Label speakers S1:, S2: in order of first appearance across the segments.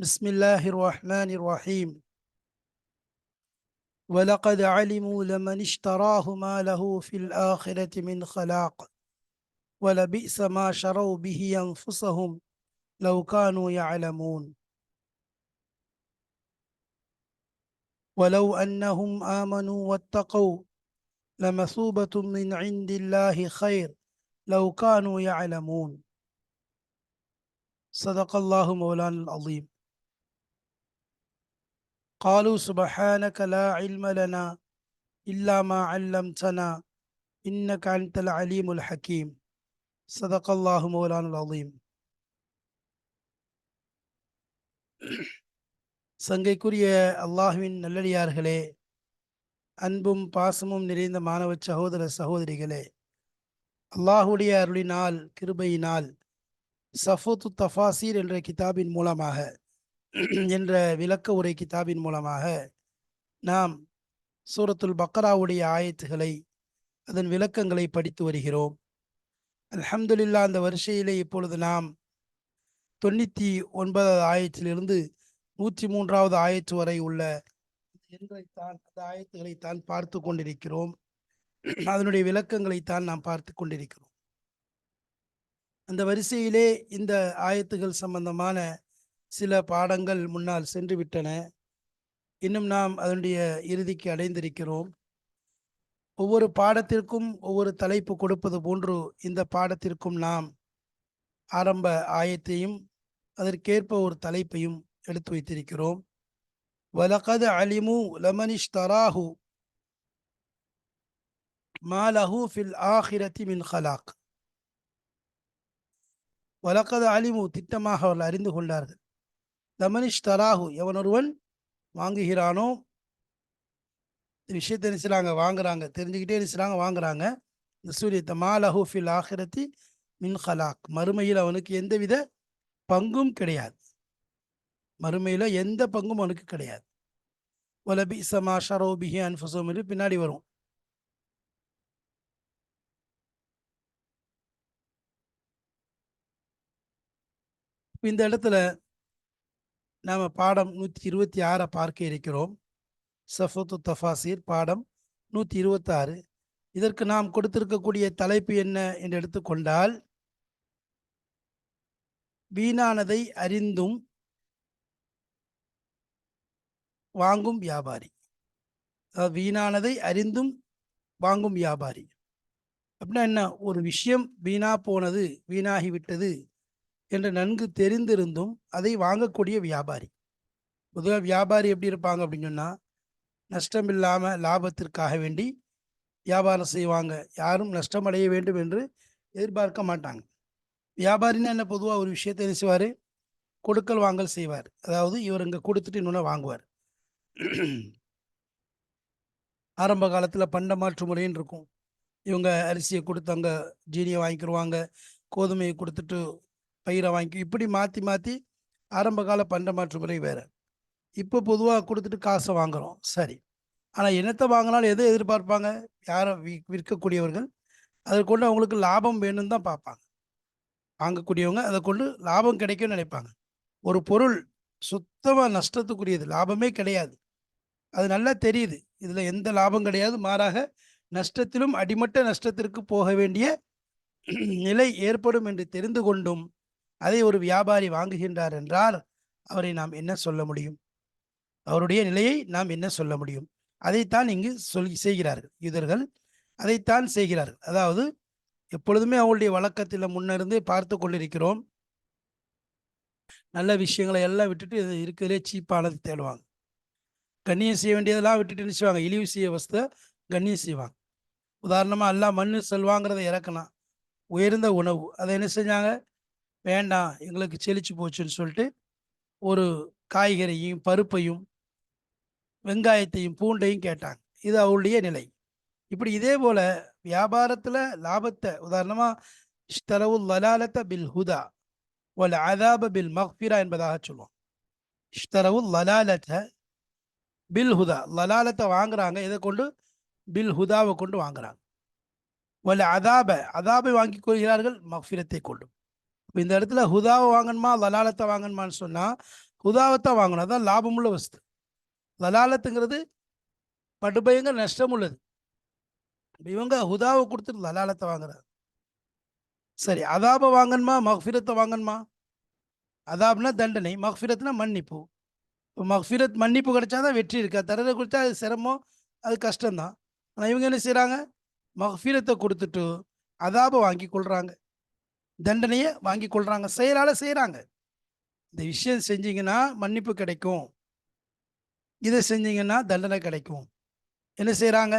S1: بسم الله الرحمن الرحيم. ولقد علموا لمن اشتراه ما له في الآخرة من خلاق ولبئس ما شروا به أنفسهم لو كانوا يعلمون. ولو أنهم آمنوا واتقوا لمثوبة من عند الله خير لو كانوا يعلمون. صدق الله مولانا العظيم. قالوا سبحانك لا علم لنا إلا ما علمتنا إنك أنت العليم الحكيم صدق الله مولانا العظيم சங்கைக்குரிய அல்லாஹுவின் நல்லடியார்களே அன்பும் பாசமும் நிறைந்த மாணவ சகோதர சகோதரிகளே அல்லாஹுடைய அருளினால் கிருபையினால் சஃபூத்து தஃபாசீர் என்ற கிதாபின் மூலமாக என்ற விளக்க உரை கிதாபின் மூலமாக நாம் சூரத்துல் பக்கராவுடைய ஆயத்துகளை அதன் விளக்கங்களை படித்து வருகிறோம். அலமதுல்லா அந்த வரிசையிலே இப்பொழுது நாம் தொண்ணூற்றி ஒன்பதாவது ஆயத்திலிருந்து நூற்றி மூன்றாவது ஆயத்து வரை உள்ள எண்களைத்தான் அந்த ஆயத்துகளைத்தான் பார்த்து கொண்டிருக்கிறோம். அதனுடைய விளக்கங்களைத்தான் நாம் பார்த்து கொண்டிருக்கிறோம். அந்த வரிசையிலே இந்த ஆயத்துகள் சம்பந்தமான சில பாடங்கள் முன்னால் சென்று விட்டன இன்னும் நாம் அதனுடைய இறுதிக்கு அடைந்திருக்கிறோம். ஒவ்வொரு பாடத்திற்கும் ஒவ்வொரு தலைப்பு கொடுப்பது போன்று இந்த பாடத்திற்கும் நாம் ஆரம்ப ஆயத்தையும் அதற்கேற்ப ஒரு தலைப்பையும் எடுத்து வைத்திருக்கிறோம். வலகது அலிமு லமனிஷ் தராஹு மாலஹு ஃபில் ஆஹிரத்தி மின் ஹலாக் வலக்கது அலிமு திட்டமாக அவர்கள் அறிந்து கொண்டார்கள். தமனிஷ் தராஹு எவன் ஒருவன் வாங்குகிறானோ விஷயத்தை நினைச்சாங்க வாங்குறாங்க தெரிஞ்சுக்கிட்டே நினைச்சாங்க வாங்குறாங்க. இந்த சூரியத்தை மாலஹூ ஃபில் ஆஹிரத்தி மின் ஹலாக் மறுமையில் அவனுக்கு எந்தவித பங்கும் கிடையாது. மறுமையில் எந்த பங்கும் அவனுக்கு கிடையாது. ஒலபி சமா ஷரோபிஹி அன்ஃபுசோம் பின்னாடி வரும். இந்த இடத்துல நாம் பாடம் நூற்றி இருபத்தி ஆறை பார்க்க இருக்கிறோம். சஃபத்து தஃபாசீர் பாடம் நூற்றி இருபத்தாறு இதற்கு நாம் கொடுத்திருக்கக்கூடிய தலைப்பு என்ன என்று எடுத்துக்கொண்டால் வீணானதை அறிந்தும் வாங்கும் வியாபாரி. வீணானதை அறிந்தும் வாங்கும் வியாபாரி. அப்படின்னா என்ன? ஒரு விஷயம் வீணா போனது வீணாகிவிட்டது என்று நன்கு தெரிந்திருந்தும் அதை வாங்கக்கூடிய வியாபாரி. பொதுவாக வியாபாரி எப்படி இருப்பாங்க அப்படின்னு சொன்னால் நஷ்டம் இல்லாமல் லாபத்திற்காக வேண்டி வியாபாரம் செய்வாங்க. யாரும் நஷ்டம் அடைய வேண்டும் என்று எதிர்பார்க்க மாட்டாங்க. வியாபாரின்னா என்ன? பொதுவாக ஒரு விஷயத்தை என்ன செய்வார்? கொடுக்கல் வாங்கல் செய்வார். அதாவது இவர் இங்கே கொடுத்துட்டு இன்னொன்று வாங்குவார். ஆரம்ப காலத்தில் பண்ட மாற்று முறைன்னு இருக்கும். இவங்க அரிசியை கொடுத்து அங்கே ஜீனியை வாங்கிக்கிடுவாங்க கோதுமையை கொடுத்துட்டு பயிரை வாங்கி இப்படி மாற்றி மாற்றி ஆரம்ப கால பண்ட மாற்று முறை வேறு. இப்போ பொதுவாக கொடுத்துட்டு காசை வாங்குகிறோம் சரி. ஆனால் என்னத்தை வாங்கினாலும் எதை எதிர்பார்ப்பாங்க? யாரை வி விற்கக்கூடியவர்கள்? அதை கொண்டு அவங்களுக்கு லாபம் வேணும்னு தான் பார்ப்பாங்க. வாங்கக்கூடியவங்க அதை கொண்டு லாபம் கிடைக்கும்னு நினைப்பாங்க. ஒரு பொருள் சுத்தமாக நஷ்டத்துக்குரியது. லாபமே கிடையாது. அது நல்லா தெரியுது. இதில் எந்த லாபம் கிடையாது. மாறாக நஷ்டத்திலும் அடிமட்ட நஷ்டத்திற்கு போக வேண்டிய நிலை ஏற்படும் என்று தெரிந்து கொண்டும் அதை ஒரு வியாபாரி வாங்குகின்றார் என்றால் அவரை நாம் என்ன சொல்ல முடியும்? அவருடைய நிலையை நாம் என்ன சொல்ல முடியும்? அதைத்தான் இங்கு சொல் செய்கிறார்கள். யூதர்கள் அதைத்தான் செய்கிறார்கள். அதாவது எப்பொழுதுமே அவங்களுடைய வழக்கத்தில் முன்னிருந்து பார்த்து கொண்டிருக்கிறோம். நல்ல விஷயங்களை எல்லாம் விட்டுட்டு இது சீப்பானது தேடுவாங்க. கண்ணியம் செய்ய வேண்டியதெல்லாம் விட்டுட்டு நினைச்சுவாங்க இழிவு செய்ய வசத்தை கண்ணியம் செய்வாங்க. உதாரணமாக எல்லாம் மண்ணு செல்வாங்கிறத இறக்கலாம் உயர்ந்த உணவு. அதை என்ன செஞ்சாங்க? வேண்டாம் எங்களுக்கு செழிச்சு போச்சுன்னு சொல்லிட்டு ஒரு காய்கறியும் பருப்பையும் வெங்காயத்தையும் பூண்டையும் கேட்டாங்க. இது அவருடைய நிலை. இப்படி இதே போல வியாபாரத்தில் லாபத்தை உதாரணமா இஷ்தரவுல் லலாலத்த பில் ஹுதா ஒல் அதாப பில் மஹ்பிரா என்பதாக சொல்லுவோம். இஷ்தரவு லலாலத்த பில் ஹுதா லலாலத்தை வாங்குறாங்க இதை கொண்டு? பில் ஹுதாவை கொண்டு வாங்குறாங்க. ஒல் அதாப அதாபை வாங்கி கொள்கிறார்கள் மஹ்பிரத்தை கொண்டு இந்த இடத்துல ஹுதாவை வாங்கணுமா லலாலத்தை வாங்கணுமான்னு சொன்னால் ஹுதாவைத்தான் வாங்கணும். அதான் லாபமுள்ள வஸ்து. லலாலத்துங்கிறது படுபயங்க நஷ்டம் உள்ளது இவங்க ஹுதாவை கொடுத்துட்டு லலாலத்தை வாங்குறாங்க. சரி அதாபை வாங்கணுமா மஹ்ஃபிரத்தை வாங்கணுமா? அதாப்னா தண்டனை மக்ஃபிரத்னா மன்னிப்பு. இப்போ மக்ஃபிரத் மன்னிப்பு கிடைச்சாதான் வெற்றி இருக்கா. தரதை கொடுத்தா அது சிரமம் அது கஷ்டம்தான். ஆனால் இவங்க என்ன செய்கிறாங்க மக்ஃபிரத்தை கொடுத்துட்டு அதாபை வாங்கி கொள்கிறாங்க தண்டனையை வாங்கி கொள்றாங்க செயலால செய்கிறாங்க இந்த விஷயம் செஞ்சீங்கன்னா மன்னிப்பு கிடைக்கும் இதை செஞ்சீங்கன்னா தண்டனை கிடைக்கும் என்ன செய்கிறாங்க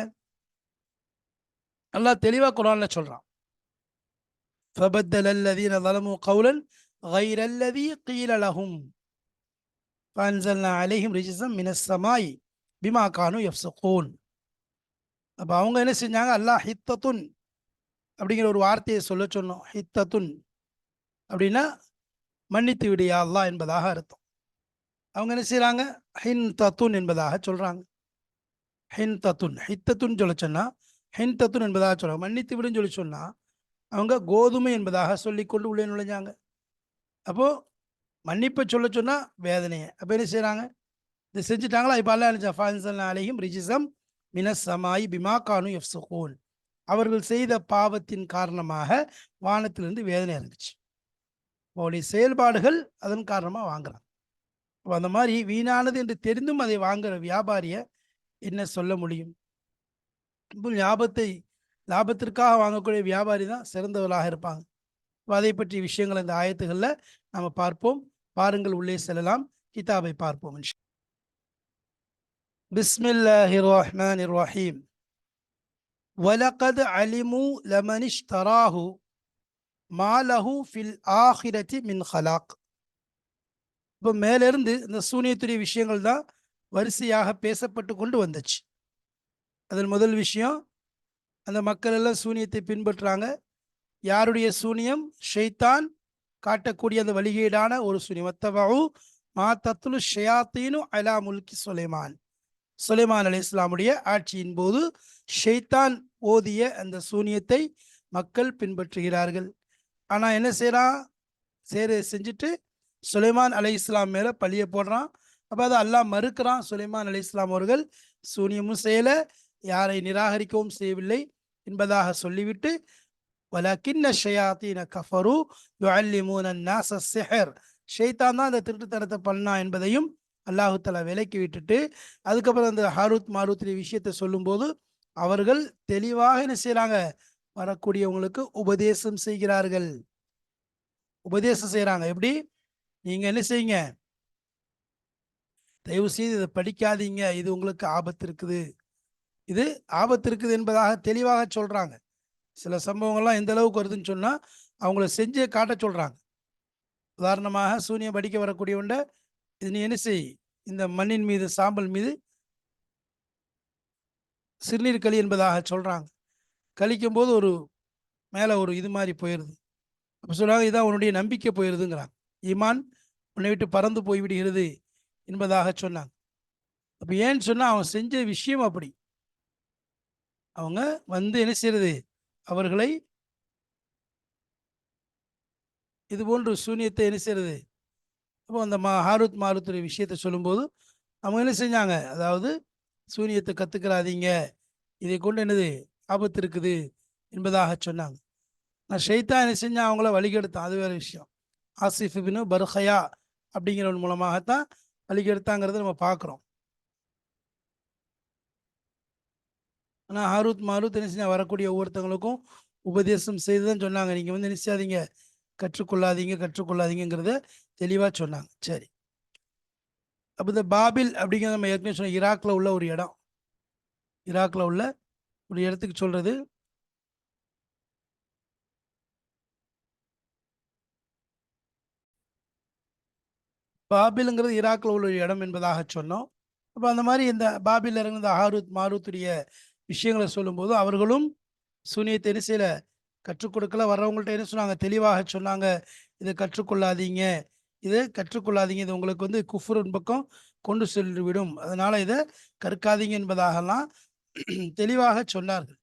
S1: அல்லாஹ் தெளிவாக குரான்ல சொல்கிறான் فبدل الذين ظلموا قولا غير الذي قيل لهم فأنزلنا عليهم رجزا من السماء بما كانوا يفسقون அப்போ அவங்க என்ன செஞ்சாங்க அல்லாஹ் ஹித்தத்துன் அப்படிங்கிற ஒரு வார்த்தையை சொல்ல சொன்னோம். ஹித்தத்துன் அப்படின்னா மன்னித்து விடியா அல்லா என்பதாக அர்த்தம். அவங்க என்ன செய்கிறாங்க ஹின் தத்துன் என்பதாக சொல்கிறாங்க ஹின் தத்துன் ஹித்தத்துன்னு சொல்ல சொன்னால் ஹின் தத்துன் என்பதாக சொல்கிறாங்க மன்னித்து விடுன்னு சொல்லி சொன்னால் அவங்க கோதுமை என்பதாக சொல்லிக்கொண்டு உள்ளே நுழைஞ்சாங்க. அப்போது மன்னிப்பை சொல்ல சொன்னால் வேதனையை. அப்போ என்ன செய்கிறாங்க இதை செஞ்சுட்டாங்களா? இப்போ அல்லா நினச்சா ஃபான்சல் அலையும் ரிஜிசம் மினசமாய் பிமா கானு எஃப்சுகோன் அவர்கள் செய்த பாவத்தின் காரணமாக வானத்திலிருந்து வேதனை இருந்துச்சு அவருடைய செயல்பாடுகள் அதன் காரணமாக வாங்குறாங்க. அப்போ அந்த மாதிரி வீணானது என்று தெரிந்தும் அதை வாங்குற வியாபாரியை என்ன சொல்ல முடியும்? இப்போ லாபத்தை லாபத்திற்காக வாங்கக்கூடிய வியாபாரி தான் சிறந்தவர்களாக இருப்பாங்க. அதை பற்றிய விஷயங்கள் இந்த ஆயத்துகளில் நம்ம பார்ப்போம். பாருங்கள் உள்ளே செல்லலாம். கிதாபை பார்ப்போம். இன்ஷா. பிஸ்மில்லாஹிர் ரஹ்மானிர் ரஹீம். வலகது அலிமு லமனிஷ் தராஹு மாலஹு ஃபில் ஆஹிரதி மின் ஹலாக் இப்போ மேலிருந்து இந்த சூனியத்துடைய விஷயங்கள் தான் வரிசையாக பேசப்பட்டு கொண்டு வந்துச்சு. அதன் முதல் விஷயம் அந்த மக்கள் எல்லாம் சூனியத்தை பின்பற்றுறாங்க. யாருடைய சூனியம்? ஷெய்தான் காட்டக்கூடிய அந்த வழிகேடான ஒரு சூனியம். மத்தபாவு மா தத்துலு ஷயாத்தீனு அலா முல்கி சுலைமான். சுலைமான் அலி இஸ்லாமுடைய ஆட்சியின் போது ஷெய்தான் ஓதிய அந்த சூனியத்தை மக்கள் பின்பற்றுகிறார்கள். ஆனால் என்ன செய்கிறான் சேர செஞ்சுட்டு சுலைமான் அலை இஸ்லாம் மேலே பழிய போடுறான். அப்போ அதை அல்லாஹ் மறுக்கிறான். சுலைமான் அலை இஸ்லாம் அவர்கள் சூனியமும் செய்யலை யாரை நிராகரிக்கவும் செய்யவில்லை என்பதாக சொல்லிவிட்டு வலக்கின்ன ஷயாத்தீன கஃபரு யுஅல்லிமூன நாச செஹர் ஷெய்தான் தான் அந்த திருட்டுத்தனத்தை பண்ணா என்பதையும் அல்லாஹு தலா விலக்கி விட்டுட்டு அதுக்கப்புறம் அந்த ஹாரூத் மாரூத் விஷயத்தை சொல்லும்போது அவர்கள் தெளிவாக என்ன செய்யறாங்க? வரக்கூடியவங்களுக்கு உபதேசம் செய்கிறார்கள். உபதேசம் செய்யறாங்க. எப்படி? நீங்க என்ன செய்யுங்க? தயவு செய்து இதை படிக்காதீங்க. இது உங்களுக்கு ஆபத்து இருக்குது. இது ஆபத்து இருக்குது என்பதாக தெளிவாக சொல்றாங்க. சில சம்பவங்கள்லாம் எந்த அளவுக்கு வருதுன்னு சொன்னா அவங்கள செஞ்சு காட்ட சொல்றாங்க. உதாரணமாக சூனியம் படிக்க வரக்கூடியவண்ட இது நீ என்ன செய்? இந்த மண்ணின் மீது சாம்பல் மீது சிறுநீர் களி என்பதாக சொல்கிறாங்க கழிக்கும் போது ஒரு மேலே ஒரு இது மாதிரி போயிடுது அப்போ சொல்கிறாங்க இதான் உன்னுடைய நம்பிக்கை போயிடுதுங்கிறாங்க ஈமான் உன்னை விட்டு பறந்து போய் விடுகிறது என்பதாக சொன்னாங்க. அப்போ ஏன்னு சொன்னால் அவன் செஞ்ச விஷயம் அப்படி. அவங்க வந்து என்ன செய்யறது? அவர்களை இது போன்று சூனியத்தை என்ன செய்யறது? அப்போ அந்த மா ஹாரூத் மாருத்துடைய விஷயத்தை சொல்லும்போது அவங்க என்ன செஞ்சாங்க? அதாவது சூரியத்தை கத்துக்கிறாதீங்க. இதை கொண்டு என்னது? ஆபத்து இருக்குது என்பதாக சொன்னாங்க. நான் ஷெய்தா என்ன செஞ்சேன் அவங்கள வழிகெடுத்தான். அது வேற விஷயம். ஆசிஃப் பின் பர்ஹயா அப்படிங்கிறவன் மூலமாகத்தான் வழிகெடுத்தாங்கிறத நம்ம பார்க்குறோம். ஆனால் ஹாரூத் மாரூத் என்ன செஞ்சா? வரக்கூடிய ஒவ்வொருத்தவங்களுக்கும் உபதேசம் செய்து தான் சொன்னாங்க. நீங்கள் வந்து என்ன செய்யாதீங்க. கற்றுக்கொள்ளாதீங்க கற்றுக்கொள்ளாதீங்கிறத தெளிவாக சொன்னாங்க. சரி. அப்போ இந்த பாபில் அப்படிங்கிறத நம்ம ஏற்கனவே சொன்ன ஈராக்கில் உள்ள ஒரு இடம். ஈராக்கில் உள்ள ஒரு இடத்துக்கு சொல்கிறது பாபிலுங்கிறது ஈராக்கில் உள்ள ஒரு இடம் என்பதாக சொன்னோம். அப்போ அந்த மாதிரி இந்த பாபில் இறங்குந்த ஹாரூத் மாரூத்துடைய விஷயங்களை சொல்லும்போது அவர்களும் சூனியத்தை என்ன செய்யலை கற்றுக் கொடுக்கல. வர்றவங்கள்ட்ட என்ன சொன்னாங்க? தெளிவாக சொன்னாங்க. இதை கற்றுக்கொள்ளாதீங்க இதை கற்றுக்கொள்ளாதீங்க. இது உங்களுக்கு வந்து குஃபுரின் பக்கம் கொண்டு சென்று விடும் அதனால இதை கற்காதீங்க என்பதாகலாம் தெளிவாக சொன்னார்கள்.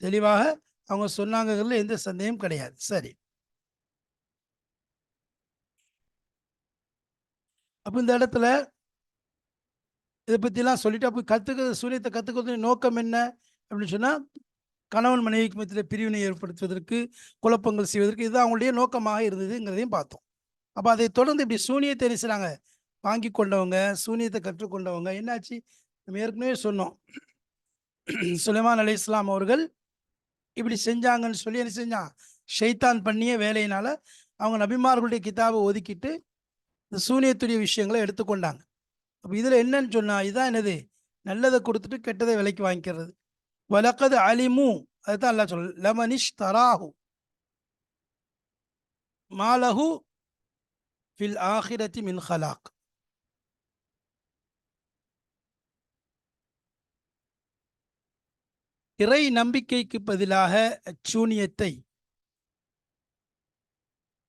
S1: தெளிவாக அவங்க சொன்னாங்கறதுல எந்த சந்தேகம் கிடையாது. சரி. அப்போ இந்த இடத்துல இதை பற்றிலாம் சொல்லிட்டு அப்போ கற்றுக்க சூரியத்தை கற்றுக்கிறது நோக்கம் என்ன? அப்படின்னு சொன்னால் கணவன் மனைவிக்கு மத்தியில் பிரிவினை ஏற்படுத்துவதற்கு குழப்பங்கள் செய்வதற்கு இது அவங்களுடைய நோக்கமாக இருந்ததுங்கிறதையும் பார்த்தோம். அப்போ அதை தொடர்ந்து இப்படி சூனியத்தை நினைச்சாங்க வாங்கி கொண்டவங்க சூனியத்தை கற்றுக்கொண்டவங்க என்னாச்சு? நம்ம ஏற்கனவே சொன்னோம். சுலைமான் அலி இஸ்லாம் அவர்கள் இப்படி செஞ்சாங்கன்னு சொல்லி என்ன செஞ்சான்? ஷைத்தான் பண்ணிய வேலையினால அவங்க நபிமார்களுடைய கிதாபை ஒதுக்கிட்டு இந்த சூனியத்துடைய விஷயங்களை எடுத்துக்கொண்டாங்க அப்போ இதில் என்னன்னு சொன்னால் இதுதான் என்னது? நல்லதை கொடுத்துட்டு கெட்டதை விலைக்கு வாங்கிக்கிறது. வழக்கது அலிமு அதுதான் எல்லாம் சொல்ல லமனிஷ் தராஹு மாலஹு ஃபில் ஆஹிரத்தி மின் ஹலாக் இறை நம்பிக்கைக்கு பதிலாக அச்சூனியத்தை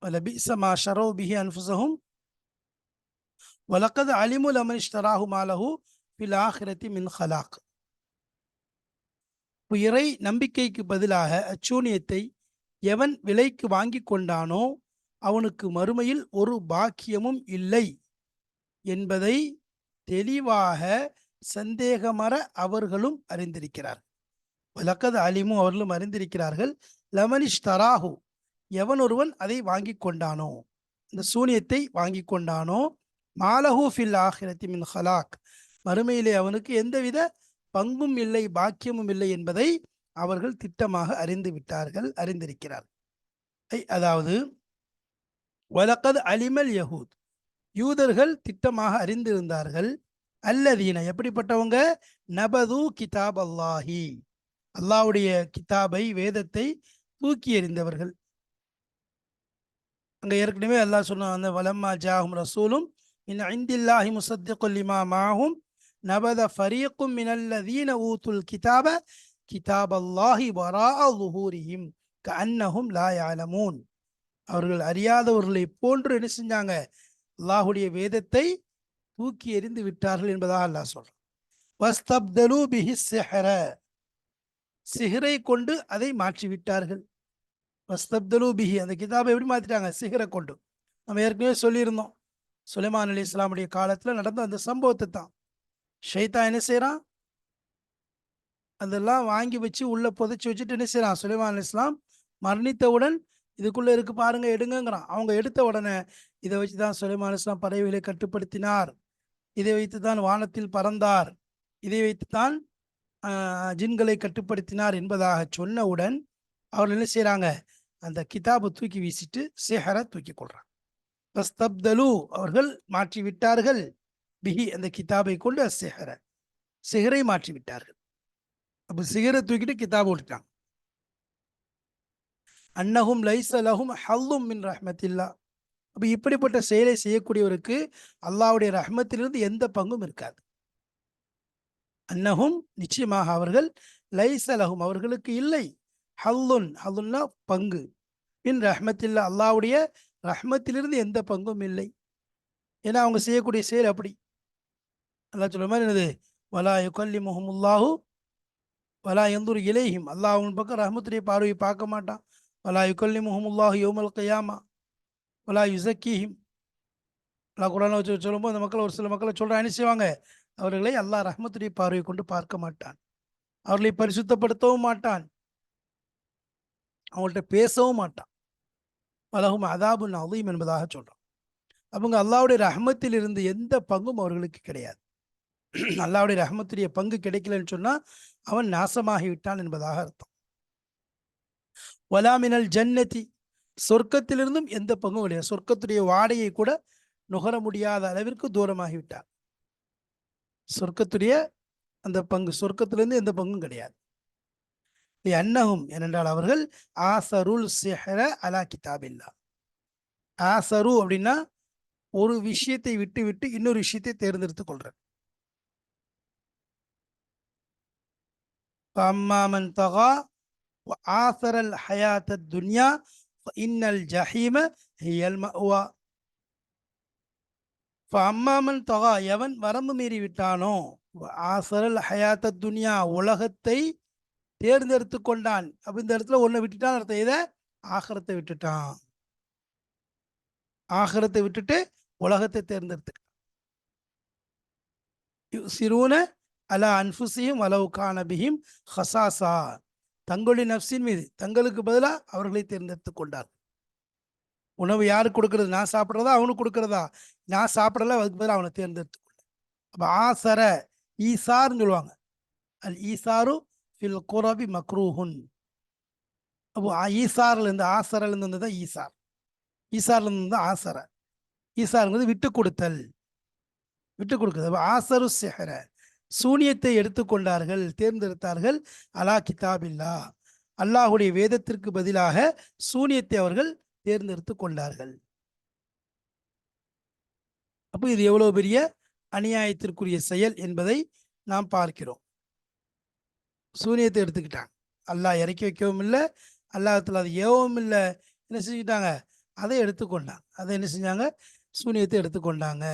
S1: ولبئس ما شروا به أنفسهم ولقد علموا لمن اشتراه ما له في الآخرة من خلاق இப்ப இறை நம்பிக்கைக்கு பதிலாக அச்சூனியத்தை எவன் விலைக்கு வாங்கி கொண்டானோ அவனுக்கு மறுமையில் ஒரு பாக்கியமும் இல்லை என்பதை தெளிவாக சந்தேகமற அவர்களும் அறிந்திருக்கிறார். வலக்கது அலிமும் அவர்களும் அறிந்திருக்கிறார்கள் லமனிஷ் தராஹு எவன் ஒருவன் அதை வாங்கி கொண்டானோ? இந்த சூனியத்தை வாங்கி கொண்டானோ? மாலஹூ ஃபில் ஆஹிரத்தி மின் ஹலாக். மறுமையிலே அவனுக்கு எந்தவித பங்கும் இல்லை பாக்கியமும் இல்லை என்பதை அவர்கள் திட்டமாக அறிந்து விட்டார்கள் அறிந்திருக்கிறார். அதாவது வலக்கது அலிமல் யஹூத். யூதர்கள் திட்டமாக அறிந்திருந்தார்கள். அல்லதீன எப்படிப்பட்டவங்க? நபது கிதாப் அல்லாஹி அல்லாவுடைய கிதாபை வேதத்தை தூக்கி எறிந்தவர்கள். அங்கே ஏற்கனவே அல்லாஹ் சொன்ன அந்த வலம்மா ஜாஹும் ரசூலும் இன் ஐந்தில்லாஹி முசத்திகுல்லிமா மாஹும் நபத ஃபரியக்கும் மினல்லதீன ஊத்துல் கிதாப கிதாப் அல்லாஹி வரா லுஹூரிஹிம் க அன்னஹும் லா யாலமூன் அவர்கள் அறியாதவர்களை போன்று என்ன செஞ்சாங்க? அல்லாஹுடைய வேதத்தை தூக்கி எறிந்து விட்டார்கள் என்பதாக அல்லாஹ் சொல்றான். வஸ்தப்தலு பிஹி சிஹர. சிஹரை கொண்டு அதை மாற்றி விட்டார்கள் வஸ்தப்தலு பிஹி அந்த கிதாபை எப்படி மாற்றிட்டாங்க சிஹரை கொண்டு. நம்ம ஏற்கனவே சொல்லியிருந்தோம். சுலைமான் அலி இஸ்லாமுடைய காலத்தில் நடந்த அந்த சம்பவத்தை தான். ஷைத்தா என்ன செய்கிறான் அதெல்லாம் வாங்கி வச்சு உள்ளே புதைச்சி வச்சுட்டு என்ன செய்கிறான் சுலைமான் அலி இஸ்லாம் மரணித்தவுடன் இதுக்குள்ளே இருக்கு பாருங்க எடுங்கங்கிறான். அவங்க எடுத்த உடனே இதை வச்சு தான் சுலைமான் இஸ்லாம் பறவைகளை கட்டுப்படுத்தினார். இதை வைத்து தான் வானத்தில் பறந்தார். இதை வைத்து தான் ஜின்களை கட்டுப்படுத்தினார் என்பதாக சொன்னவுடன் அவர்கள் என்ன செய்கிறாங்க அந்த கிதாபை தூக்கி வீசிட்டு சேஹரை தூக்கி கொள்றாங்க. பஸ்தப்தலு அவர்கள் மாற்றி விட்டார்கள் பிஹி அந்த கிதாபை கொண்டு அசேஹர சிகரை மாற்றி விட்டார்கள் அப்போ சிகரை தூக்கிட்டு கிதாபை விட்டுட்டாங்க அன்னஹும் லைசலஹும் ஹல்லும் மின் ரஹ்மத்தில்லா. அப்போ இப்படிப்பட்ட செயலை செய்யக்கூடியவருக்கு அல்லாவுடைய ரஹ்மத்திலிருந்து எந்த பங்கும் இருக்காது. அன்னஹும் நிச்சயமாக அவர்கள் லைசலஹும் அவர்களுக்கு இல்லை. ஹல்லுன் ஹல்லுன்னா பங்கு. பின் ரஹ்மத்தில்லா அல்லாவுடைய ரஹ்மத்திலிருந்து எந்த பங்கும் இல்லை. ஏன்னா அவங்க செய்யக்கூடிய செயல் அப்படி. அல்லா சொல்ற மாதிரி என்னது? வலா யுகல்லி முகமுல்லாஹு வலா எந்தூர் இலேஹிம். அல்லாஹ் அவன் பக்கம் ரஹமத்துடைய பார்வையை பார்க்க மாட்டான். வலா யுகல்லி முகமுல்லாஹு யோமல் கையாமா வலா யுசக்கிஹிம் அல்லா குரான வச்சு சொல்லும்போது அந்த மக்கள் ஒரு சில மக்களை சொல்ற என்ன அவர்களை அல்லாஹ் ரஹமத்துடைய பார்வையை கொண்டு பார்க்க மாட்டான். அவர்களை பரிசுத்தப்படுத்தவும் மாட்டான். அவங்கள்ட்ட பேசவும் மாட்டான். வலகும் அதாபுன் அலீம் என்பதாக சொல்கிறான் அவங்க அல்லாவுடைய ரஹமத்தில் இருந்து எந்த பங்கும் அவர்களுக்கு கிடையாது. அல்லாவுடைய ரஹமத்துடைய பங்கு கிடைக்கலன்னு சொன்னால் அவன் நாசமாகி விட்டான் என்பதாக அர்த்தம். வலாமினல் ஜன்னதி. சொர்க்கத்திலிருந்தும் எந்த பங்கும் கிடையாது. சொர்க்கத்துடைய வாடையை கூட நுகர முடியாத அளவிற்கு தூரமாகிவிட்டார். சொர்க்கத்துடைய அந்த பங்கு சொர்க்கத்திலிருந்து எந்த பங்கும் கிடையாது. அன்னகும் ஏனென்றால் அவர்கள் ஆசருல் செஹர அலா கிதாபில்லா. ஆசரு அப்படின்னா ஒரு விஷயத்தை விட்டு விட்டு இன்னொரு விஷயத்தை தேர்ந்தெடுத்து கொள்றார் அம்மாமன் தகா ஆசர் அல் ஹயாத்த துன்யா இன்னல் ஜஹீம ஹியல் மஹ்வா அம்மாமன் தொகா எவன் வரம்பு மீறி விட்டானோ. ஆசரல் ஹயாத்த துனியா உலகத்தை தேர்ந்தெடுத்து கொண்டான். அப்படி இந்த இடத்துல ஒன்று விட்டுட்டான் அடுத்த இதை ஆகரத்தை விட்டுட்டான். ஆகரத்தை விட்டுட்டு உலகத்தை தேர்ந்தெடுத்து சிறுவன அலா அன்புசியும் அளவுக்கான பிஹிம் ஹசாசா. தங்களுடைய நப்சின் மீது தங்களுக்கு பதிலாக அவர்களை தேர்ந்தெடுத்து கொண்டார் உணவு யாருக்கு கொடுக்கறது? நான் சாப்பிட்றதா? அவனுக்கு கொடுக்கறதா? நான் சாப்பிடல அதுக்கு பதிலாக அவனை தேர்ந்தெடுத்து அப்போ ஆசர ஈசார்னு சொல்லுவாங்க. அல் ஈசாரு ஃபில் குரபி மக்ரூஹுன். அப்போ ஈசார்லேருந்து ஆசரலேருந்து ஆசரில் தான் ஈசார். ஈசார்லேருந்து தான் ஆசர. ஈசாருங்கிறது விட்டு கொடுத்தல். விட்டு கொடுக்குறது. அப்போ ஆசரு செஹர. சூனியத்தை எடுத்துக்கொண்டார்கள் தேர்ந்தெடுத்தார்கள். அலா கிதாபில்லா. அல்லாஹுடைய வேதத்திற்கு பதிலாக சூனியத்தை அவர்கள் தேர்ந்தெடுத்து கொண்டார்கள். அப்போ இது எவ்வளவு பெரிய அநியாயத்திற்குரிய செயல் என்பதை நாம் பார்க்கிறோம். சூனியத்தை எடுத்துக்கிட்டாங்க. அல்லாஹ் இறக்கி வைக்கவும் இல்லை அல்லாஹத்தில் அது ஏவவும் இல்லை. என்ன செஞ்சுக்கிட்டாங்க? அதை எடுத்துக்கொண்டாங்க. அதை என்ன செஞ்சாங்க? சூனியத்தை எடுத்துக்கொண்டாங்க.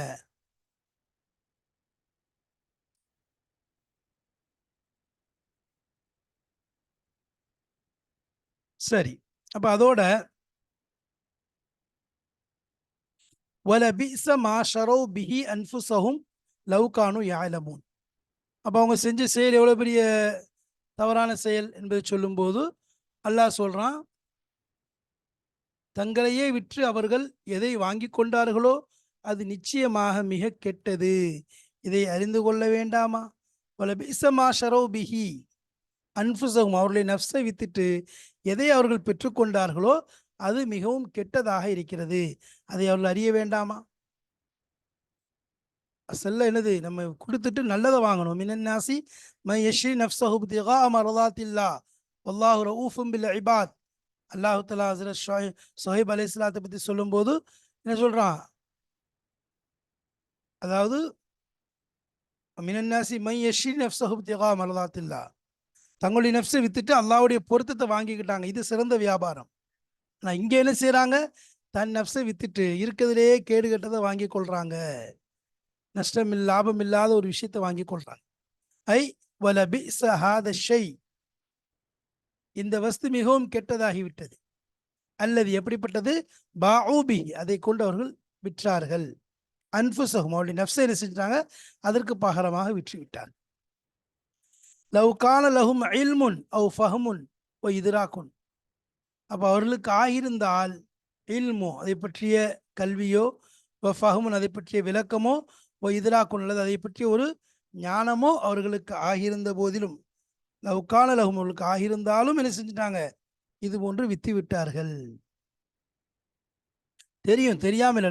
S1: சரி. அப்ப அதோட வலபிச மாஷரோ பிஹி அன்ஃபுசஹும் லவ்கானு யாலமூன் அப்போ அவங்க செஞ்ச செயல் எவ்வளோ பெரிய தவறான செயல் என்பதை சொல்லும்போது அல்லாஹ் சொல்றான் தங்களையே விற்று அவர்கள் எதை வாங்கி கொண்டார்களோ அது நிச்சயமாக மிக கெட்டது. இதை அறிந்து கொள்ள வேண்டாமா? வலபிச மாஷரோ பிஹி அன்புசகும் அவர்களை நப்சை வித்துட்டு எதை அவர்கள் பெற்றுக்கொண்டார்களோ அது மிகவும் கெட்டதாக இருக்கிறது. அதை அவர்கள் அறிய வேண்டாமா? செல்ல என்னது? நம்ம கொடுத்துட்டு நல்லதை வாங்கணும். மினன்னாசி மை யஷ்ரி நப்சஹு மரதாத்தில்லா. அல்லாஹு ரவுஃபும் பில் இபாத். அல்லாஹு தலா ஹசரத் சொஹைப் அலி இஸ்லாத்தை பற்றி சொல்லும்போது என்ன சொல்கிறான் அதாவது மினன்னாசி மை யஷ்ரி நப்சஹு மரதாத்தில்லா. தங்களுடைய நெஃப்ஸை வித்துட்டு அல்லாவுடைய பொருத்தத்தை வாங்கிக்கிட்டாங்க. இது சிறந்த வியாபாரம். ஆனால் இங்கே என்ன செய்கிறாங்க தன் நெஃப்ஸை வித்துட்டு இருக்கிறதுலே கேடு கெட்டதை வாங்கி கொள்றாங்க. நஷ்டம் லாபம் இல்லாத ஒரு விஷயத்தை வாங்கி கொள்றாங்க. ஐ வலபி சஹாத இந்த வஸ்து மிகவும் கெட்டதாகிவிட்டது. அல்லது எப்படிப்பட்டது? பாஊபி அதை கொண்டு அவர்கள் விற்றார்கள். அன்புசகம். அவருடைய நெஃப்ஸை என்ன செஞ்சாங்க அதற்கு பகரமாக விற்றுவிட்டார் லவ் கான லஹும் இல்முன் அவ் ஃபஹமுன் ஓ இதுராக்குன். அப்போ அவர்களுக்கு ஆகியிருந்தால் இல்மோ அதை பற்றிய கல்வியோ ஓ ஃபஹமுன் அதை பற்றிய விளக்கமோ ஓ இதுராக்குன் அல்லது அதை பற்றிய ஒரு ஞானமோ அவர்களுக்கு ஆகியிருந்த போதிலும் லவ் கான லஹும் அவர்களுக்கு ஆகியிருந்தாலும் என்ன செஞ்சிட்டாங்க? இது போன்று வித்து விட்டார்கள். தெரியும் தெரியாமல்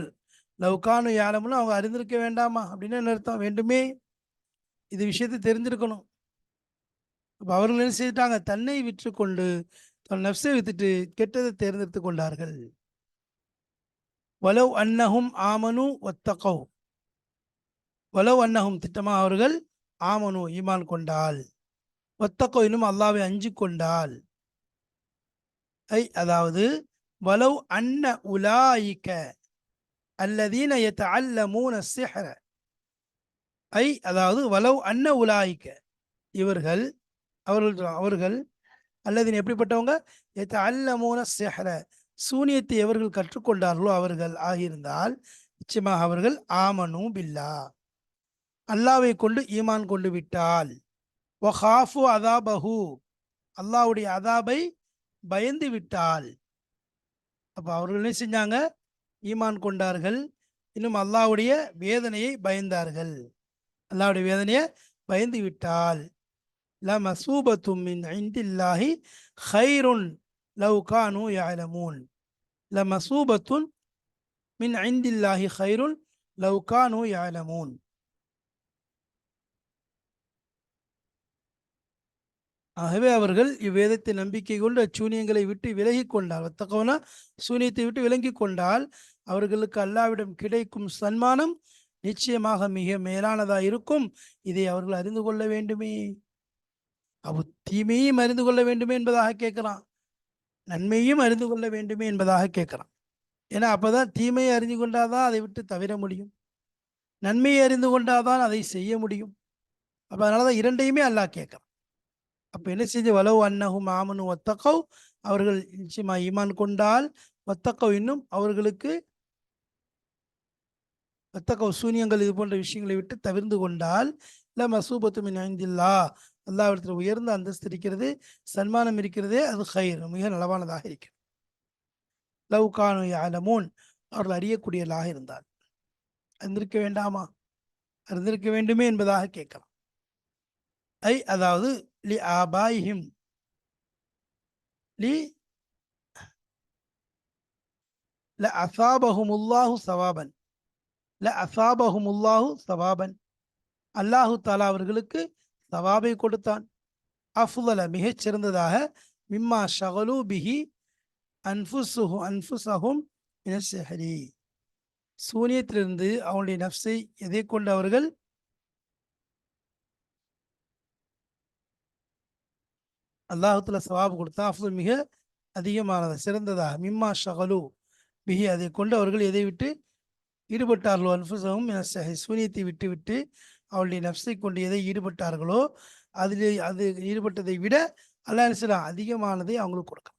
S1: லவ்கானு யாழம்னு அவங்க அறிந்திருக்க வேண்டாமா? அப்படின்னு என்ன அர்த்தம்? வேண்டுமே. இது விஷயத்தை தெரிஞ்சிருக்கணும். அப்போ அவர்கள் என்ன செய்துட்டாங்க? தன்னை விற்று கொண்டு தன் நப்சை வித்துட்டு கெட்டதை தேர்ந்தெடுத்து கொண்டார்கள். வலவ் அன்னஹும் ஆமனு ஒத்தகோ வலவ் அன்னஹும் திட்டமா அவர்கள் ஆமனு ஈமான் கொண்டால் ஒத்தக்கோ இன்னும் அல்லாவை அஞ்சு கொண்டால் ஐ அதாவது வலவ் அன்ன உலாயிக்க அல்லதீன அல்லமூன சிஹர. ஐ அதாவது வலவ் அன்ன உலாயிக்க இவர்கள் அவர்கள் அவர்கள் அல்லது எப்படிப்பட்டவங்க? அல்லமூன செஹர சூனியத்தை எவர்கள் கற்றுக்கொண்டார்களோ அவர்கள் ஆகியிருந்தால் நிச்சயமாக அவர்கள் ஆமனும் பில்லா அல்லாவை கொண்டு ஈமான் கொண்டு விட்டால். ஒஹாஃபு அதாபஹு அல்லாவுடைய அதாபை பயந்து விட்டால். அப்போ அவர்கள் என்ன செஞ்சாங்க? ஈமான் கொண்டார்கள். இன்னும் அல்லாவுடைய வேதனையை பயந்தார்கள். அல்லாவுடைய வேதனையை பயந்து விட்டால். லமசூபத்தும் மின் ஐந்தில்லாஹி ஹைருன் லவ் கானு யாலமூன் லமசூபத்துன் மின் ஐந்தில்லாஹி ஹைருன் லவ் கானு யாலமூன் ஆகவே அவர்கள் இவ்வேதத்தை நம்பிக்கை கொண்டு அச்சூனியங்களை விட்டு விலகி கொண்டால் ஒத்தகோனா சூனியத்தை விட்டு விலகி கொண்டால் அவர்களுக்கு அல்லாவிடம் கிடைக்கும் சன்மானம் நிச்சயமாக மிக மேலானதாக இருக்கும் இதை அவர்கள் அறிந்து கொள்ள வேண்டுமே. அவ தீமையும் அறிந்து கொள்ள வேண்டுமே என்பதாக கேட்கிறான். நன்மையும் அறிந்து கொள்ள வேண்டுமே என்பதாக கேட்கிறான். ஏன்னா அப்பதான் தீமையை அறிந்து கொண்டாதான் அதை விட்டு தவிர முடியும். நன்மையை அறிந்து கொண்டாதான் அதை செய்ய முடியும். அப்போ அதனால தான் இரண்டையுமே அல்லாஹ் கேட்கிறான். அப்போ என்ன செஞ்சு? வலவு அன்னஹும் ஆமனு ஒத்தக்கவ் அவர்கள் நிச்சயமா ஈமான் கொண்டால் ஒத்தக்கவ் இன்னும் அவர்களுக்கு ஒத்தக்கவ் சூனியங்கள் இது போன்ற விஷயங்களை விட்டு தவிர்ந்து கொண்டால் இல்லை மசூபத்துமின் ஐந்தில்லா அல்லாவிடத்தில் உயர்ந்த அந்தஸ்து இருக்கிறது சன்மானம் இருக்கிறது அது ஹைர் மிக நலவானதாக இருக்கிறது. லவ் கானு யாலமூன் அவர்கள் அறியக்கூடியதாக இருந்தார் அறிந்திருக்க வேண்டாமா? அறிந்திருக்க வேண்டுமே என்பதாக கேட்கலாம். ஐ அதாவது லி ஆபாயிஹிம். லி ல அசாபஹுமுல்லாஹு சவாபன். ல அசாபஹுமுல்லாஹு சவாபன். அல்லாஹு தாலா அவர்களுக்கு சவாபை கொடுத்தான். அஃதுல மிகச்சிறந்ததாக மிம்மா ஷகலு பிஹி அன்ஃபுசுஹு அன்ஃபுசஹும் மினஸ்ஸஹரி சூனியத்திலிருந்து அவனுடைய நப்சை எதை கொண்டு அவர்கள்? அல்லாஹுத்துல சவாபு கொடுத்தா அஃதுல் மிக அதிகமானது சிறந்ததாக. மிம்மா ஷகலு பிஹி அதை கொண்டு அவர்கள் எதை விட்டு? ஈடுபட்டார்களோ? அன்ஃபுசஹும் சூனியத்தை விட்டு விட்டு அவளுடைய நப்சை கொண்டு எதை ஈடுபட்டார்களோ அதில் அது ஈடுபட்டதை விட அல்லாஹ் அதிகமானதை அவங்களுக்கு கொடுக்கும்.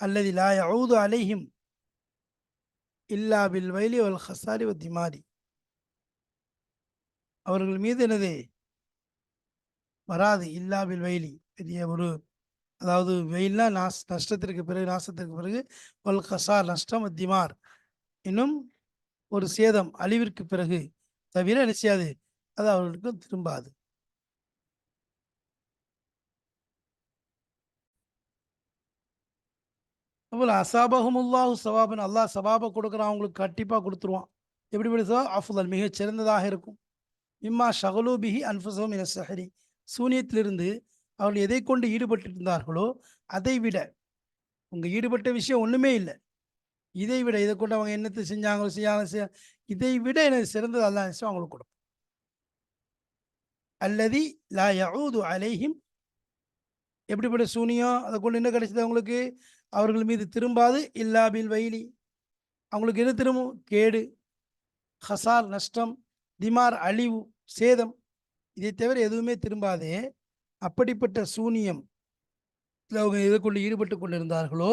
S1: அல்லது லா யவுது அலைஹிம் இல்லா பில் வயலி வல் ஹசாரி வ திமாரி. அவர்கள் மீது என்னது? வராது. இல்லா பில் வயலி. பெரிய ஒரு அதாவது வெயில்னா நாஸ் நஷ்டத்திற்கு பிறகு நாசத்திற்கு பிறகு வல் ஹசார் நஷ்டம் திமார். இன்னும் ஒரு சேதம் அழிவிற்கு பிறகு. தவிர என்ன செய்யாது? அது அவர்களுக்கு திரும்பாது. அப்போல அசாபகமுல்லாஹு சவாபன் அல்லாஹ் சவாபை கொடுக்குறான் அவங்களுக்கு கண்டிப்பாக கொடுத்துருவான். எப்படிப்படி அஃபுதல் மிகச் சிறந்ததாக இருக்கும். இம்மா ஷகலு பிஹி அன்ஃபுசம் இன சஹரி. சூனியத்திலிருந்து அவர்கள் எதை கொண்டு ஈடுபட்டு இருந்தார்களோ அதை விட உங்கள் ஈடுபட்ட விஷயம் ஒன்றுமே இல்லை. இதை விட இதை கொண்டு அவங்க என்னத்தை செஞ்சாங்களோ செய்யாங்க இதை விட எனக்கு சிறந்தது அல்லாஹ் அவங்களுக்கு கொடுக்கும் அல்லதி லா யஊது அலைஹிம். எப்படிப்பட்ட சூனியம்? அதை கொண்டு என்ன கிடைச்சது அவங்களுக்கு? அவர்கள் மீது திரும்பாது இல்லா பில் வயலி. அவங்களுக்கு எது திரும்பும் கேடு ஹசார் நஷ்டம் திமார் அழிவு சேதம். இதை தவிர எதுவுமே திரும்பாதே. அப்படிப்பட்ட சூனியம் அவங்க எதை கொண்டு ஈடுபட்டு கொண்டிருந்தார்களோ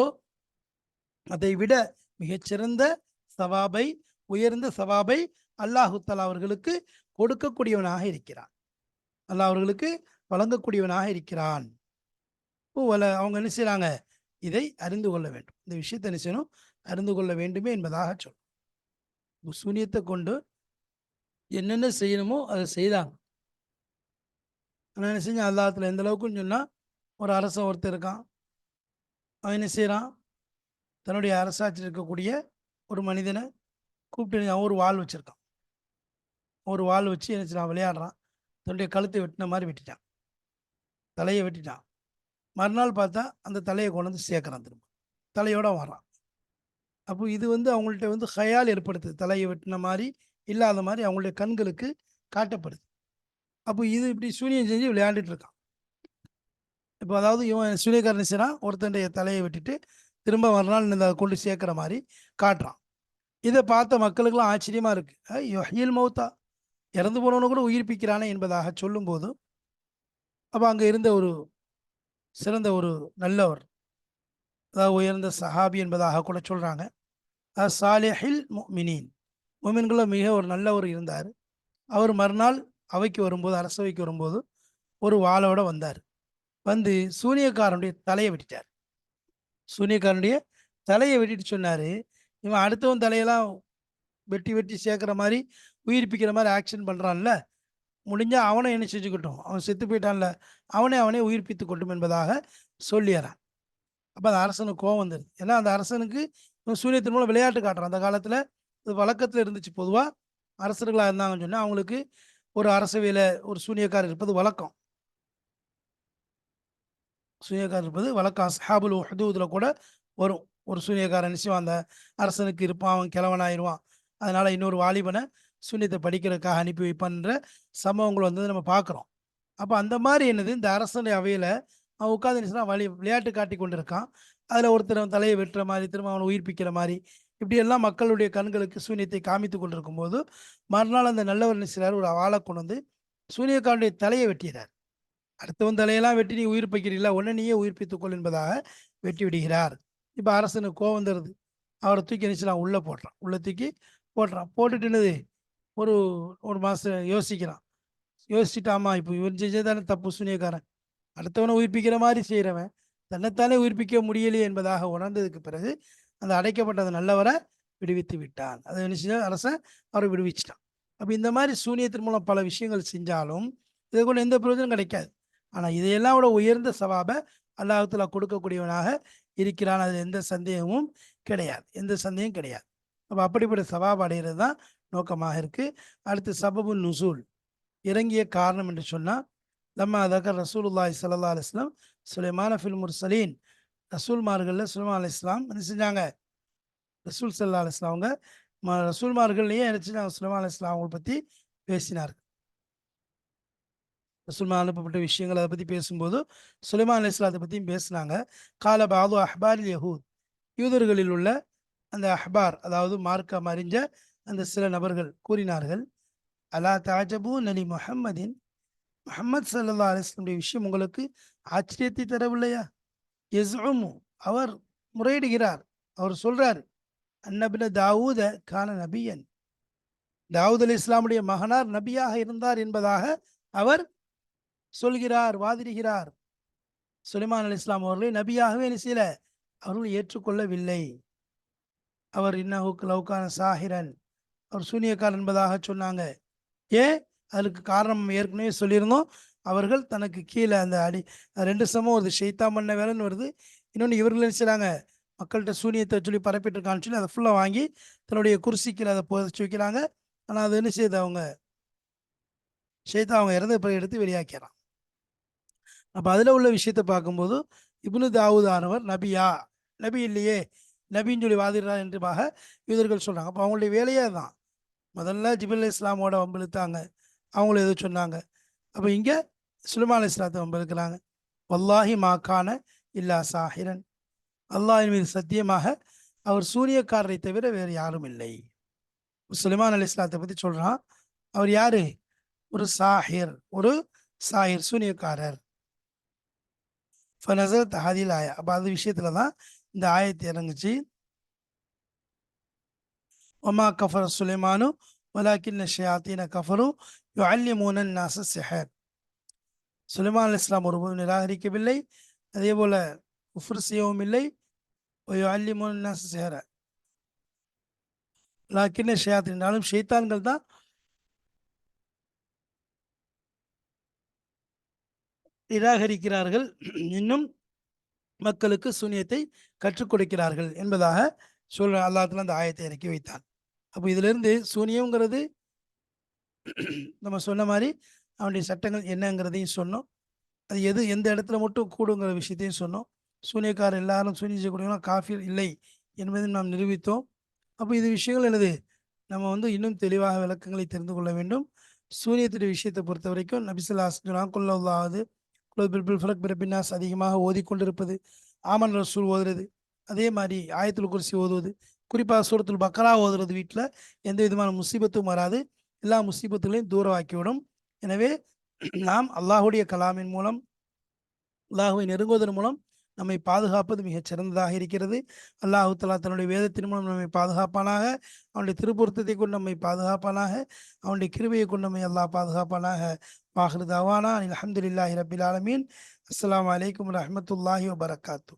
S1: அதை விட மிகச்சிறந்த சவாபை உயர்ந்த சவாபை அல்லாஹுத்தலா அவர்களுக்கு கொடுக்கக்கூடியவனாக இருக்கிறான். அல்லாஹ் அவர்களுக்கு வழங்கக்கூடியவனாக இருக்கிறான். அவங்க என்ன செய்யறாங்க இதை அறிந்து கொள்ள வேண்டும். இந்த விஷயத்தை என்ன செய்யணும்? அறிந்து கொள்ள வேண்டுமே என்பதாக சொல்லும் சூனியத்தை கொண்டு என்னென்ன செய்யணுமோ அதை செய்தாங்க. ஆனால் என்ன செஞ்சேன்? அல்லாத்துல எந்த அளவுக்குன்னு சொன்னால் ஒரு அரசன் ஒருத்தர் இருக்கான். அவன் என்ன செய்கிறான் தன்னுடைய அரசாட்சியில் இருக்கக்கூடிய ஒரு மனிதனை கூப்பிட்டு அவன் ஒரு வாள் வச்சுருக்கான். ஒரு வாள் வச்சு என்ன செய்யறான் விளையாடுறான். தன்னுடைய கழுத்தை வெட்டின மாதிரி வெட்டிட்டான். தலையை வெட்டிட்டான். மறுநாள் பார்த்தா அந்த தலையை கொண்டு வந்து சேர்க்குறான் திரும்ப. தலையோட வரான் அப்போ இது வந்து அவங்கள்ட்ட வந்து ஹயால் ஏற்படுத்துது. தலையை வெட்டின மாதிரி இல்லாத மாதிரி அவங்களுடைய கண்களுக்கு காட்டப்படுது. அப்போ இது இப்படி சூனியம் செஞ்சு விளையாண்டுட்டு இருக்கான். இப்போ அதாவது இவன் சூனியக்காரன் செய்கிறான் ஒருத்தனுடைய தலையை வெட்டிட்டு திரும்ப மறுநாள் இந்த கொண்டு சேர்க்குற மாதிரி காட்டுறான். இதை பார்த்த மக்களுக்கெல்லாம் ஆச்சரியமாக இருக்குது ஐயோ மௌத்தா. இறந்து போனவனு கூட உயிர்ப்பிக்கிறானே என்பதாக சொல்லும்போது அப்போ அங்கே இருந்த ஒரு சிறந்த ஒரு நல்லவர் அதாவது உயர்ந்த சஹாபி என்பதாக கூட சொல்கிறாங்க சாலேஹில் மினின் மொமின்களும் மிக ஒரு நல்லவர் இருந்தார். அவர் மறுநாள் அவைக்கு வரும்போது அரசவைக்கு வரும்போது ஒரு வாளோட வந்தார். வந்து சூனியக்காரனுடைய தலையை வெட்டிட்டார். சூனியக்காரனுடைய தலையை வெட்டிட்டு சொன்னார் இவன் அடுத்தவன் தலையெல்லாம் வெட்டி வெட்டி சேர்க்குற மாதிரி உயிர்ப்பிக்கிற மாதிரி ஆக்ஷன் பண்ணுறான்ல முடிஞ்சால் அவனை என்ன செஞ்சுக்கிட்டோம். அவன் செத்து போயிட்டான்ல. அவனே அவனே உயிர்ப்பித்து கொட்டும் என்பதாக சொல்லிடுறான் அப்போ அந்த அரசனுக்கு கோவம் வந்துடுது ஏன்னா அந்த அரசனுக்கு சூரியத்தின் மூலம் விளையாட்டு காட்டுறான். அந்த காலத்தில் இது வழக்கத்தில் இருந்துச்சு. பொதுவாக அரசர்களாக இருந்தாங்கன்னு சொன்னால் அவங்களுக்கு ஒரு அரசவையில் ஒரு சூனியக்காரர் இருப்பது வழக்கம். சூனியக்காரர் இருப்பது வழக்கம். ஹாபுல் ஹதூதில் கூட வரும். ஒரு சூனியக்காரன் நிச்சயம் அந்த அரசனுக்கு இருப்பான். அவன் கிழவனாயிருவான். அதனால் இன்னொரு வாலிபனை சூனியத்தை படிக்கிறதுக்காக அனுப்பி வைப்பான்ற சம்பவங்கள் வந்து நம்ம பார்க்குறோம். அப்போ அந்த மாதிரி என்னது? இந்த அரசனுடைய அவையில் அவன் உட்காந்து என்ன வழி விளையாட்டு காட்டி கொண்டு இருக்கான் அதில் ஒருத்தர் அவன் தலையை வெட்டுற மாதிரி திரும்ப அவனை உயிர்ப்பிக்கிற மாதிரி இப்படியெல்லாம் மக்களுடைய கண்களுக்கு சூனியத்தை காமித்து கொண்டிருக்கும் போது மறுநாள் அந்த நல்லவர் நினைச்சார் ஒரு ஆளை கொண்டு வந்து சூனியக்காரனுடைய தலையை வெட்டிறார் அடுத்தவன் தலையெல்லாம் வெட்டி நீ உயிர்ப்பிக்கிறீங்களா உடனே நீயே உயிர்ப்பித்துக்கொள் என்பதாக வெட்டி விடுகிறார். இப்போ அரசனுக்கு கோவம் தருது. அவரை தூக்கி நினைச்சுலாம் உள்ளே போடுறான். உள்ளே தூக்கி போடுறான். போட்டுட்டு என்னது? ஒரு ஒரு மாதம் யோசிக்கிறான். யோசிச்சுட்டு ஆமாம் இப்போ இவன் செஞ்சதானே தப்பு சூனியக்காரன். அடுத்தவனை உயிர்ப்பிக்கிற மாதிரி செய்கிறவன் தன்னைத்தானே உயிர்ப்பிக்க முடியலையே என்பதாக உணர்ந்ததுக்கு பிறகு அந்த அடைக்கப்பட்ட அந்த நல்லவரை விடுவித்து விட்டான். அதை என்ன அரசன் அவரை விடுவிச்சிட்டான். அப்போ இந்த மாதிரி சூனியத்தின் மூலம் பல விஷயங்கள் செஞ்சாலும் இதை கூட எந்த பிரயோஜனம் கிடைக்காது. ஆனால் இதையெல்லாம் விட உயர்ந்த சவாபை அல்லாஹத்துல கொடுக்கக்கூடியவனாக இருக்கிறான். அதில் எந்த சந்தேகமும் கிடையாது. எந்த சந்தேகம் கிடையாது. அப்போ அப்படிப்பட்ட சவாப் அடைகிறது தான் நோக்கமாக இருக்குது அடுத்து சபபு நுசூல். இறங்கிய காரணம் என்று சொன்னால் நம்ம அதகர் ரசூலுல்லாய் சல்லா அலைஹி சுலைமான ஃபில் முர்சலீன். ரசூல்மார்களில் சுலைமா அலி இஸ்லாம் என்ன செஞ்சாங்க? ரசூல் சல்லா அலிஸ்லாம் அவங்க ம ரசூல்மார்கள்லேயே என்ன செஞ்சாங்க? சுலைமான் அலி இஸ்லாம் அவங்களை பற்றி பேசினார்கள். ரசூல்மா அனுப்பப்பட்ட விஷயங்கள் அதை பற்றி பேசும்போது சுலைமா அலி இஸ்லாத்தை பற்றியும் பேசினாங்க. கால பாது அஹ்பார் யஹூத். யூதர்களில் உள்ள அந்த அஹ்பார் அதாவது மார்க்கம் அறிஞ்ச அந்த சில நபர்கள் கூறினார்கள் அலா தாஜபு நலி முஹம்மதின்? முஹம்மது சல்லா அலிஸ்லமுடைய விஷயம் உங்களுக்கு ஆச்சரியத்தை தரவில்லையா? எஸ்உமு அவர் முறையிடுகிறார். அவர் சொல்றார் அன்னபின தாவூத கான நபியன். தாவூத் அலி இஸ்லாமுடைய மகனார் நபியாக இருந்தார் என்பதாக அவர் சொல்கிறார் வாதிடுகிறார். சுலைமான் அலி இஸ்லாம் அவர்களை நபியாகவே என்ன அவர்கள் ஏற்றுக்கொள்ளவில்லை. அவர் இன்னஹுக் லவுகான சாஹிரன். அவர் சூனியக்கார் என்பதாக சொன்னாங்க. ஏன்? அதுக்கு காரணம் ஏற்கனவே சொல்லியிருந்தோம். அவர்கள் தனக்கு கீழே அந்த அடி ரெண்டு சமம் வருது ஷெய்தா பண்ண வேலைன்னு வருது. இன்னொன்று இவர்கள் என்ன மக்கள்கிட்ட சூனியத்தை சொல்லி பரப்பிட்டு இருக்கான்னு சொல்லி அதை ஃபுல்லாக வாங்கி தன்னுடைய குர்சிக்கில் அதை புதைச்சி வைக்கிறாங்க. ஆனால் அது என்ன செய்யுது அவங்க? ஷெய்தா அவங்க இறந்த பிறகு எடுத்து வெளியாக்கிறான். அப்போ அதில் உள்ள விஷயத்தை பார்க்கும்போது இப்னு தாவூத் ஆனவர் நபியா நபி இல்லையே நபின்னு சொல்லி வாதிடுறார் என்றுமாக யூதர்கள் சொல்கிறாங்க அப்போ அவங்களுடைய வேலையே தான் முதல்ல ஜிபில் இஸ்லாமோட வம்பிழுத்தாங்க. அவங்களும் எதுவும் சொன்னாங்க. அப்போ இங்கே சுலைமான் இஸ்லாத்தை வம்பிழுக்கிறாங்க. வல்லாஹி மாக்கான இல்லா சாஹிரன். அல்லாஹின் மீது சத்தியமாக அவர் சூரியக்காரரை தவிர வேறு யாரும் இல்லை. சுலிமான் அலி இஸ்லாத்தை பற்றி சொல்கிறான் அவர் யாரு? ஒரு சாஹிர் ஒரு சாஹிர் சூனியக்காரர். ஃபனசரத் ஹதில் ஆயா. அப்போ அது விஷயத்துல தான் இந்த ஆயத்தை இறங்குச்சு. ஒமா கஃபர் சுலைமானு வலாக்கின் ஷயாத்தீன கஃபரு யுஅல்லிமூன நாச சிஹர் சுலைமான் அலி இஸ்லாம் ஒருபோதும் நிராகரிக்கவில்லை. அதே போல குஃபர் செய்யவும் இல்லை. யுஅல்லிமூன நாச சிஹர லாக்கின் ஷயாத்தினாலும் ஷைத்தான்கள் தான். நிராகரிக்கிறார்கள். இன்னும் மக்களுக்கு சூனியத்தை கற்றுக் கொடுக்கிறார்கள் என்பதாக சொல்ற அல்லாத்துல அந்த ஆயத்தை இறக்கி வைத்தான். அப்போ இதிலிருந்து சூனியங்கிறது நம்ம சொன்ன மாதிரி அவனுடைய சட்டங்கள் என்னங்கிறதையும் சொன்னோம். அது எது எந்த இடத்துல மட்டும் கூடுங்கிற விஷயத்தையும் சொன்னோம். சூனியக்காரர் எல்லாரும் சூனியம் செய்யக்கூடியவங்க காஃபி இல்லை என்பதை நாம் நிரூபித்தோம். அப்போ இது விஷயங்கள் என்னது? நம்ம வந்து இன்னும் தெளிவாக விளக்கங்களை தெரிந்து கொள்ள வேண்டும். சூனியத்துடைய விஷயத்தை பொறுத்த வரைக்கும் நபிசுல்லாஸ் குல்லாவது பில்பில் ஃபலக் பிறப்பின்னாஸ் அதிகமாக ஓதிக்கொண்டிருப்பது. ஆமன் ரசூல் ஓதுறது. அதே மாதிரி ஆயத்தில் குர்சி ஓதுவது. குறிப்பாக சூரத்தில் பக்கரா ஓதுறது வீட்டில் எந்த விதமான முசீபத்தும் வராது. எல்லா முசீபத்துகளையும் தூரமாக்கிவிடும். எனவே நாம் அல்லாஹுடைய கலாமின் மூலம் அல்லாஹுவை நெருங்குவதன் மூலம் நம்மை பாதுகாப்பது மிகச் சிறந்ததாக இருக்கிறது. அல்லாஹு தலா தன்னுடைய வேதத்தின் மூலம் நம்மை பாதுகாப்பானாக அவனுடைய திருப்பொருத்தத்தை கொண்டு நம்மை பாதுகாப்பானாக அவனுடைய கிருபையை கொண்டு நம்மை அல்லாஹ் பாதுகாப்பானாக வாஹிருதாவானா அலமதுல்லாஹி ரபில் ஆலமீன். அஸ்லாம் வலைக்கம் ரஹமத்துல்லாஹி வபரகாத்தூ.